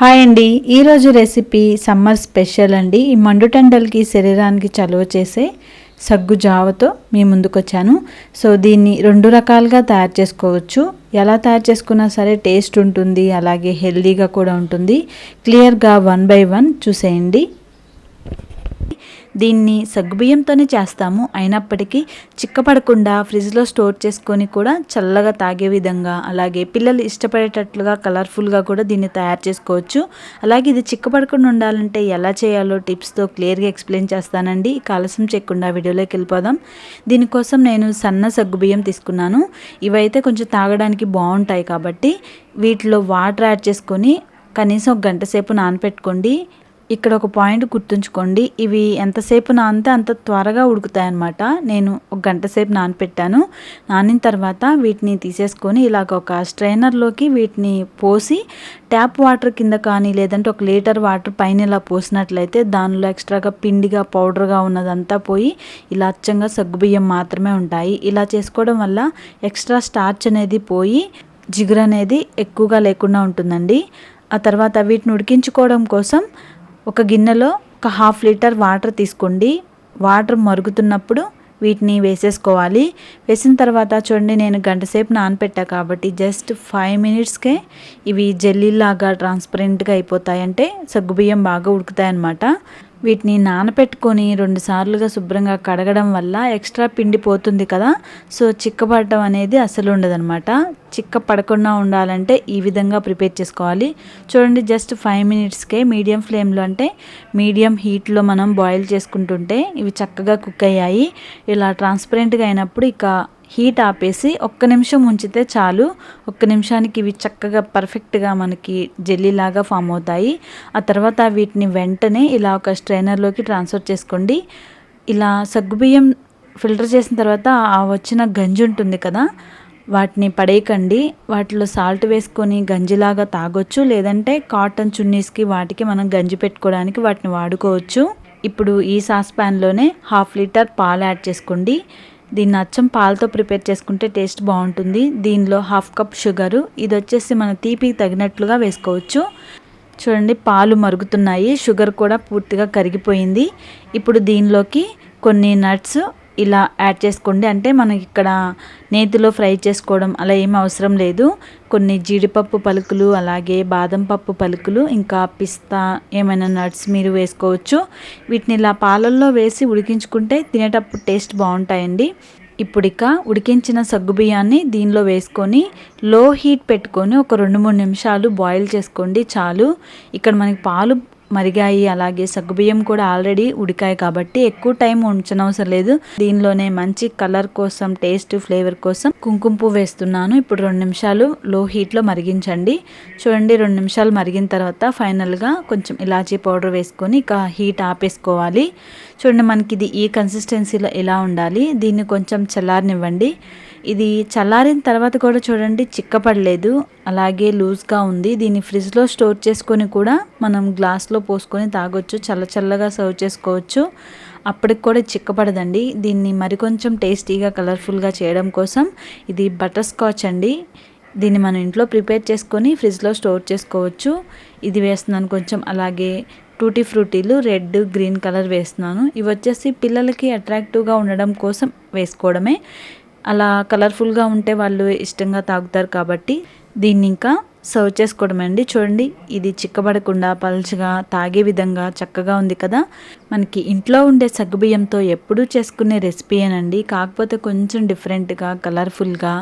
Hi అండి. ఈరోజు recipe summer special అండి. ఈ మండుటండలకి శరీరానికి చలువ చేసే సగ్గు జావతో మీ ముందుకొచ్చాను. సో దీన్ని రెండు రకాలుగా తయారు చేసుకోవచ్చు. ఎలా తయారు చేసుకున్నా సరే టేస్ట్ ఉంటుంది అలాగే హెల్దీగా కూడా ఉంటుంది. క్లియర్గా వన్ బై వన్ చూసేయండి. దీన్ని సగ్గుబియ్యంతోనే చేస్తాము. అయినప్పటికీ చిక్కపడకుండా ఫ్రిడ్జ్లో స్టోర్ చేసుకొని కూడా చల్లగా తాగే విధంగా అలాగే పిల్లలు ఇష్టపడేటట్లుగా కలర్ఫుల్గా కూడా దీన్ని తయారు చేసుకోవచ్చు. అలాగే ఇది చిక్కపడకుండా ఉండాలంటే ఎలా చేయాలో టిప్స్తో క్లియర్గా ఎక్స్ప్లెయిన్ చేస్తానండి. కాలసం చేయకుండా వీడియోలోకి వెళ్ళిపోదాం. దీనికోసం నేను సన్న సగ్గుబియ్యం తీసుకున్నాను. ఇవైతే కొంచెం తాగడానికి బాగుంటాయి కాబట్టి వీటిలో వాటర్ యాడ్ చేసుకొని కనీసం ఒక గంట సేపు నానపెట్టుకోండి. ఇక్కడ ఒక పాయింట్ గుర్తుంచుకోండి. ఇవి ఎంతసేపు నానితే అంత త్వరగా ఉడుకుతాయి అన్నమాట నేను ఒక గంట సేపు నానపెట్టాను. నానిన తర్వాత వీటిని తీసేసుకొని ఇలాగ ఒక స్ట్రైనర్లోకి వీటిని పోసి ట్యాప్ వాటర్ కింద కానీ లేదంటే ఒక లీటర్ వాటర్ పైన ఇలా పోసినట్లయితే దానిలో ఎక్స్ట్రాగా పిండిగా పౌడర్గా ఉన్నదంతా పోయి ఇలా అచ్చంగా సగ్గుబియ్యం మాత్రమే ఉంటాయి. ఇలా చేసుకోవడం వల్ల ఎక్స్ట్రా స్టార్చ్ అనేది పోయి జిగురు అనేది ఎక్కువగా లేకుండా ఉంటుందండి. ఆ తర్వాత వీటిని ఉడికించుకోవడం కోసం ఒక గిన్నెలో ఒక హాఫ్ లీటర్ వాటర్ తీసుకోండి. వాటర్ మరుగుతున్నప్పుడు వీటిని వేసేసుకోవాలి. వేసిన తర్వాత చూడండి నేను గంట సేపు నానపెట్టా కాబట్టి జస్ట్ ఫైవ్ మినిట్స్కే ఇవి జెల్లీలాగా ట్రాన్స్పరెంట్గా అయిపోతాయి. అంటే సగ్గుబియ్యం బాగా ఉడుకుతాయి అన్నమాట వీటిని నానపెట్టుకొని రెండు సార్లుగా శుభ్రంగా కడగడం వల్ల ఎక్స్ట్రా పిండి పోతుంది కదా. సో చిక్కపడటం అనేది అసలు ఉండదనమాట చిక్క పడకుండా ఉండాలంటే ఈ విధంగా ప్రిపేర్ చేసుకోవాలి. చూడండి జస్ట్ ఫైవ్ మినిట్స్కే మీడియం ఫ్లేమ్లో అంటే మీడియం హీట్లో మనం బాయిల్ చేసుకుంటుంటే ఇవి చక్కగా కుక్ అయ్యాయి. ఇలా ట్రాన్స్పరెంట్గా అయినప్పుడు ఇక హీట్ ఆపేసి ఒక్క నిమిషం ఉంచితే చాలు. ఒక్క నిమిషానికి ఇవి చక్కగా పర్ఫెక్ట్గా మనకి జెల్లీలాగా ఫామ్ అవుతాయి. ఆ తర్వాత వీటిని వెంటనే ఇలా ఒక స్ట్రైనర్లోకి ట్రాన్స్ఫర్ చేసుకోండి. ఇలా సగ్గుబియ్యం ఫిల్టర్ చేసిన తర్వాత ఆ వచ్చిన గంజి ఉంటుంది కదా వాటిని పడేయకండి. వాటిలో సాల్ట్ వేసుకొని గంజిలాగా తాగొచ్చు. లేదంటే కాటన్ చున్నీస్కి వాటికి మనం గంజి పెట్టుకోవడానికి వాటిని వాడుకోవచ్చు. ఇప్పుడు ఈ సాస్ ప్యాన్లోనే హాఫ్ లీటర్ పాలు యాడ్ చేసుకోండి. దీన్ని అచ్చం పాలతో ప్రిపేర్ చేసుకుంటే టేస్ట్ బాగుంటుంది. దీనిలో హాఫ్ కప్ షుగరు. ఇది వచ్చేసి మన తీపికి తగినట్లుగా వేసుకోవచ్చు. చూడండి పాలు మరుగుతున్నాయి. షుగర్ కూడా పూర్తిగా కరిగిపోయింది. ఇప్పుడు దీనిలోకి కొన్ని నట్స్ ఇలా యాడ్ చేసుకోండి. అంటే మనకి ఇక్కడ నేతిలో ఫ్రై చేసుకోవడం అలా ఏం అవసరం లేదు. కొన్ని జీడిపప్పు పలుకులు అలాగే బాదం పప్పు పలుకులు ఇంకా పిస్తా ఏమైనా నట్స్ మీరు వేసుకోవచ్చు. వీటిని ఇలా పాలల్లో వేసి ఉడికించుకుంటే తినేటప్పుడు టేస్ట్ బాగుంటాయండి. ఇప్పుడు ఇక ఉడికించిన సగ్గుబియ్యాన్ని దీనిలో వేసుకొని లో హీట్ పెట్టుకొని ఒక రెండు మూడు నిమిషాలు బాయిల్ చేసుకోండి చాలు. ఇక్కడ మనకి పాలు మరిగాయి అలాగే సగ్గుబియ్యం కూడా ఆల్రెడీ ఉడికాయి కాబట్టి ఎక్కువ టైం ఉంచనవసరం లేదు. దీనిలోనే మంచి కలర్ కోసం టేస్ట్ ఫ్లేవర్ కోసం కుంకుమ పువ్వు వేస్తున్నాను. ఇప్పుడు రెండు నిమిషాలు లో హీట్లో మరిగించండి. చూడండి రెండు నిమిషాలు మరిగిన తర్వాత ఫైనల్గా కొంచెం ఇలాచీ పౌడర్ వేసుకొని ఇక హీట్ ఆపేసుకోవాలి. చూడండి మనకి ఇది ఈ కన్సిస్టెన్సీలో ఎలా ఉండాలి? దీన్ని కొంచెం చల్లారనివ్వండి. ఇది చల్లారిన తర్వాత కూడా చూడండి చిక్కపడలేదు. అలాగే లూజ్గా ఉంది. దీన్ని ఫ్రిడ్జ్లో స్టోర్ చేసుకొని కూడా మనం గ్లాస్లో పోసుకొని తాగొచ్చు. చల్ల చల్లగా సర్వ్ చేసుకోవచ్చు. అప్పటికి కూడా చిక్కపడదండి. దీన్ని మరికొంచెం టేస్టీగా కలర్ఫుల్గా చేయడం కోసం ఇది బటర్ స్కాచ్ అండి. దీన్ని మనం ఇంట్లో ప్రిపేర్ చేసుకొని ఫ్రిడ్జ్లో స్టోర్ చేసుకోవచ్చు. ఇది వేస్తున్నాను కొంచెం. అలాగే టూటీ ఫ్రూటీలు రెడ్ గ్రీన్ కలర్ వేస్తున్నాను. ఇవి వచ్చేసి పిల్లలకి అట్రాక్టివ్గా ఉండడం కోసం వేసుకోవడమే. అలా కలర్ఫుల్గా ఉంటే వాళ్ళు ఇష్టంగా తాగుతారు కాబట్టి దీన్ని ఇంకా సర్వ్ చేసుకోవడం అండి. చూడండి ఇది చిక్కబడకుండా పలుచగా తాగే విధంగా చక్కగా ఉంది కదా. మనకి ఇంట్లో ఉండే సగ్గుబియ్యంతో ఎప్పుడూ చేసుకునే రెసిపీయేనండి కాకపోతే కొంచెం డిఫరెంట్గా కలర్ఫుల్గా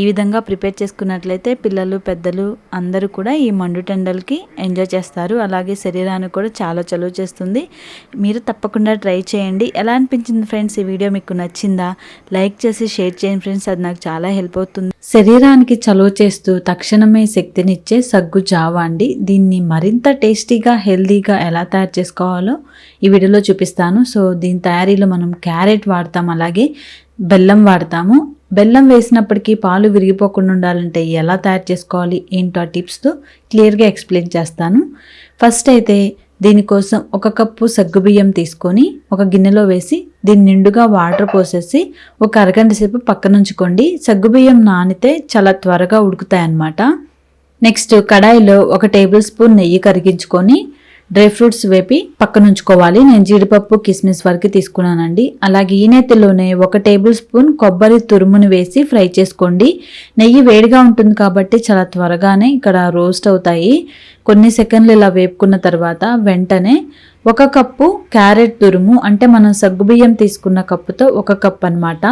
ఈ విధంగా ప్రిపేర్ చేసుకున్నట్లయితే పిల్లలు పెద్దలు అందరూ కూడా ఈ మండుటెండలకి ఎంజాయ్ చేస్తారు. అలాగే శరీరానికి కూడా చాలా చలువ చేస్తుంది. మీరు తప్పకుండా ట్రై చేయండి. ఎలా అనిపించింది ఫ్రెండ్స్? ఈ వీడియో మీకు నచ్చిందా? లైక్ చేసి షేర్ చేయండి ఫ్రెండ్స్. అది నాకు చాలా హెల్ప్ అవుతుంది. శరీరానికి చలువ చేస్తూ తక్షణమే శక్తినిచ్చే సగ్గు జావా అండి. దీన్ని మరింత టేస్టీగా హెల్దీగా ఎలా తయారు చేసుకోవాలో ఈ వీడియోలో చూపిస్తాను. సో దీని తయారీలో మనం క్యారెట్ వాడతాం అలాగే బెల్లం వాడతాము. బెల్లం వేసినప్పటికీ పాలు విరిగిపోకుండా ఉండాలంటే ఎలా తయారు చేసుకోవాలి ఏంటో టిప్స్తో క్లియర్గా ఎక్స్ప్లెయిన్ చేస్తాను. ఫస్ట్ అయితే దీనికోసం ఒక కప్పు సగ్గుబియ్యం తీసుకొని ఒక గిన్నెలో వేసి దీన్ని నిండుగా వాటర్ పోసేసి ఒక అరగంట సేపు పక్కనుంచుకోండి. సగ్గుబియ్యం నానితే చాలా త్వరగా ఉడుకుతాయి అన్నమాట నెక్స్ట్ కడాయిలో ఒక టేబుల్ స్పూన్ నెయ్యి కరిగించుకొని డ్రై ఫ్రూట్స్ వేపి పక్కనుంచుకోవాలి. నేను జీడిపప్పు కిస్మిస్ వరకు తీసుకున్నానండి. అలాగే ఈ నెత్తిలోనే ఒక టేబుల్ స్పూన్ కొబ్బరి తురుమును వేసి ఫ్రై చేసుకోండి. నెయ్యి వేడిగా ఉంటుంది కాబట్టి చాలా త్వరగానే ఇక్కడ రోస్ట్ అవుతాయి. కొన్ని సెకండ్లు ఇలా వేపుకున్న తర్వాత వెంటనే ఒక కప్పు క్యారెట్ తురుము అంటే మనం సగ్గుబియ్యం తీసుకున్న కప్పుతో ఒక కప్ అన్నమాట.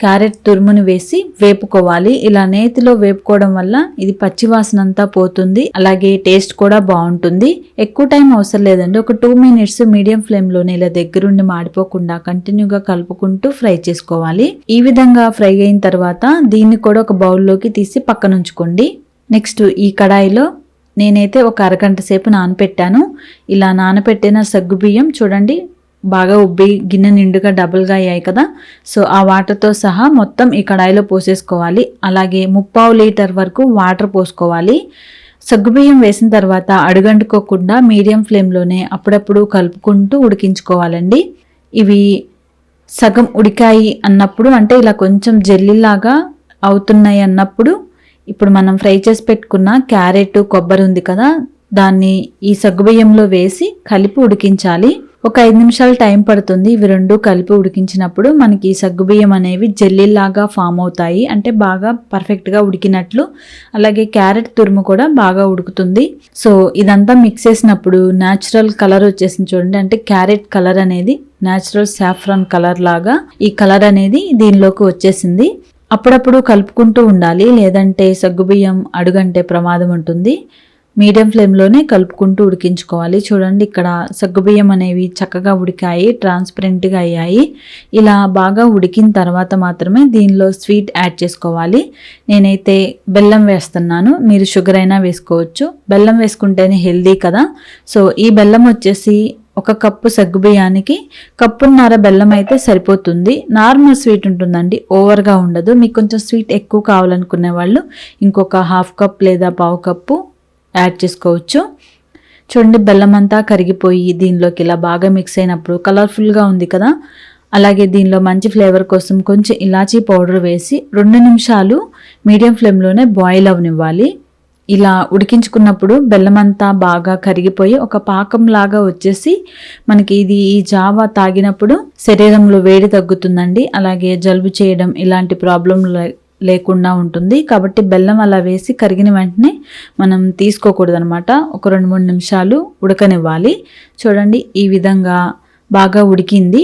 క్యారెట్ తురుమును వేసి వేపుకోవాలి. ఇలా నేతిలో వేపుకోవడం వల్ల ఇది పచ్చివాసన అంతా పోతుంది. అలాగే టేస్ట్ కూడా బాగుంటుంది. ఎక్కువ టైం అవసరం లేదండి. ఒక టూ మినిట్స్ మీడియం ఫ్లేమ్లోనే ఇలా దగ్గరుండి మాడిపోకుండా కంటిన్యూగా కలుపుకుంటూ ఫ్రై చేసుకోవాలి. ఈ విధంగా ఫ్రై అయిన తర్వాత దీన్ని కూడా ఒక బౌల్లోకి తీసి పక్కన ఉంచుకోండి నెక్స్ట్ ఈ కడాయిలో నేనైతే ఒక అరగంట సేపు నానపెట్టాను. ఇలా నానపెట్టిన సగ్గుబియ్యం చూడండి బాగా ఉబ్బి గిన్నె నిండుగా డబుల్గా అయ్యాయి కదా. సో ఆ వాటర్తో సహా మొత్తం ఈ కడాయిలో పోసేసుకోవాలి. అలాగే ముప్పావు లీటర్ వరకు వాటర్ పోసుకోవాలి. సగ్గుబియ్యం వేసిన తర్వాత అడుగంటుకోకుండా మీడియం ఫ్లేమ్లోనే అప్పుడప్పుడు కలుపుకుంటూ ఉడికించుకోవాలండి. ఇవి సగం ఉడికాయి అన్నప్పుడు అంటే ఇలా కొంచెం జెల్లీలాగా అవుతున్నాయి అన్నప్పుడు ఇప్పుడు మనం ఫ్రై చేసి పెట్టుకున్న క్యారెట్ కొబ్బరి ఉంది కదా దాన్ని ఈ సగ్గుబియ్యంలో వేసి కలిపి ఉడికించాలి. ఒక ఐదు నిమిషాలు టైం పడుతుంది. ఇవి రెండు కలిపి ఉడికించినప్పుడు మనకి సగ్గుబియ్యం అనేవి జెల్లీలాగా ఫామ్ అవుతాయి. అంటే బాగా పర్ఫెక్ట్గా ఉడికినట్లు. అలాగే క్యారెట్ తురుము కూడా బాగా ఉడుకుతుంది. సో ఇదంతా మిక్స్ చేసినప్పుడు న్యాచురల్ కలర్ వచ్చేసింది చూడండి. అంటే క్యారెట్ కలర్ అనేది న్యాచురల్ సాఫ్రాన్ కలర్ లాగా ఈ కలర్ అనేది దీనిలోకి వచ్చేసింది. అప్పుడప్పుడు కలుపుకుంటూ ఉండాలి. లేదంటే సగ్గుబియ్యం అడుగంటే ప్రమాదం ఉంటుంది. మీడియం ఫ్లేమ్లోనే కలుపుకుంటూ ఉడికించుకోవాలి. చూడండి ఇక్కడ సగ్గుబియ్యం అనేవి చక్కగా ఉడికాయి ట్రాన్స్పరెంట్గా అయ్యాయి. ఇలా బాగా ఉడికిన తర్వాత మాత్రమే దీనిలో స్వీట్ యాడ్ చేసుకోవాలి. నేనైతే బెల్లం వేస్తున్నాను. మీరు షుగర్ అయినా వేసుకోవచ్చు. బెల్లం వేసుకుంటేనే హెల్దీ కదా. సో ఈ బెల్లం వచ్చేసి ఒక కప్పు సగ్గుబియ్యానికి కప్పున్నర బెల్లం అయితే సరిపోతుంది. నార్మల్ స్వీట్ ఉంటుందండి ఓవర్గా ఉండదు. మీకు కొంచెం స్వీట్ ఎక్కువ కావాలనుకునే వాళ్ళు ఇంకొక హాఫ్ కప్ లేదా పావు కప్పు యాడ్ చేసుకోవచ్చు. చూడండి బెల్లం అంతా కరిగిపోయి దీనిలోకి ఇలా బాగా మిక్స్ అయినప్పుడు కలర్ఫుల్గా ఉంది కదా? అలాగే దీనిలో మంచి ఫ్లేవర్ కోసం కొంచెం ఇలాచీ పౌడర్ వేసి రెండు నిమిషాలు మీడియం ఫ్లేమ్లోనే బాయిల్ అవనివ్వాలి. ఇలా ఉడికించుకున్నప్పుడు బెల్లం అంతా బాగా కరిగిపోయి ఒక పాకం లాగా వచ్చేసి మనకి ఇది ఈ జావా తాగినప్పుడు శరీరంలో వేడి తగ్గుతుందండి. అలాగే జలుబు చేయడం ఇలాంటి ప్రాబ్లం లేకుండా ఉంటుంది. కాబట్టి బెల్లం అలా వేసి కరిగిన వెంటనే మనం తీసుకోకూడదు అనమాట ఒక రెండు మూడు నిమిషాలు ఉడకనివ్వాలి. చూడండి ఈ విధంగా బాగా ఉడికింది.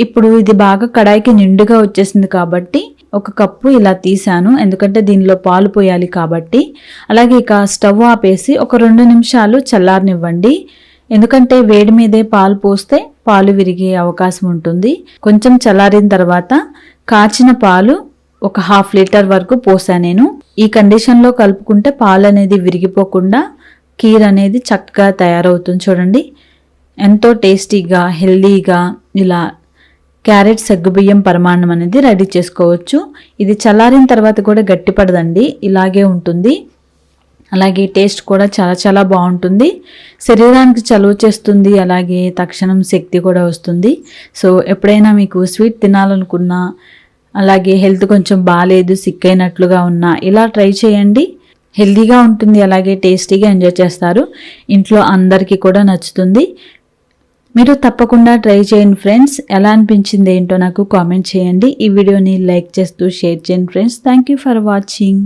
ఇప్పుడు ఇది బాగా కడాయికి నిండుగా వచ్చేసింది కాబట్టి ఒక కప్పు ఇలా తీసాను ఎందుకంటే దీనిలో పాలు పోయాలి కాబట్టి. అలాగే ఇక స్టవ్ ఆపేసి ఒక రెండు నిమిషాలు చల్లారనివ్వండి. ఎందుకంటే వేడి మీదే పాలు పోస్తే పాలు విరిగే అవకాశం ఉంటుంది. కొంచెం చల్లారిన తర్వాత కాచిన పాలు ఒక హాఫ్ లీటర్ వరకు పోసా నేను. ఈ కండిషన్లో కలుపుకుంటే పాలు అనేది విరిగిపోకుండా కీర్ అనేది చక్కగా తయారవుతుంది చూడండి. ఎంతో టేస్టీగా హెల్దీగా ఇలా క్యారెట్ సగ్గుబియ్యం పరమాన్నం అనేది రెడీ చేసుకోవచ్చు. ఇది చల్లారిన తర్వాత కూడా గట్టిపడదండి ఇలాగే ఉంటుంది. అలాగే టేస్ట్ కూడా చాలా చాలా బాగుంటుంది. శరీరానికి చలువ చేస్తుంది అలాగే తక్షణం శక్తి కూడా వస్తుంది. సో ఎప్పుడైనా మీకు స్వీట్ తినాలనుకున్నా అలాగే హెల్త్ కొంచెం బాగాలేదు సిక్ అయినట్లుగా ఉన్నా ఇలా ట్రై చేయండి. హెల్తీగా ఉంటుంది అలాగే టేస్టీగా ఎంజాయ్ చేస్తారు. ఇంట్లో అందరికీ కూడా నచ్చుతుంది. మీరు తప్పకుండా ట్రై చేయండి ఫ్రెండ్స్. ఎలా అనిపించింది ఏంటో నాకు కామెంట్ చేయండి. ఈ వీడియోని లైక్ చేస్తూ షేర్ చేయండి friends. Thank you for watching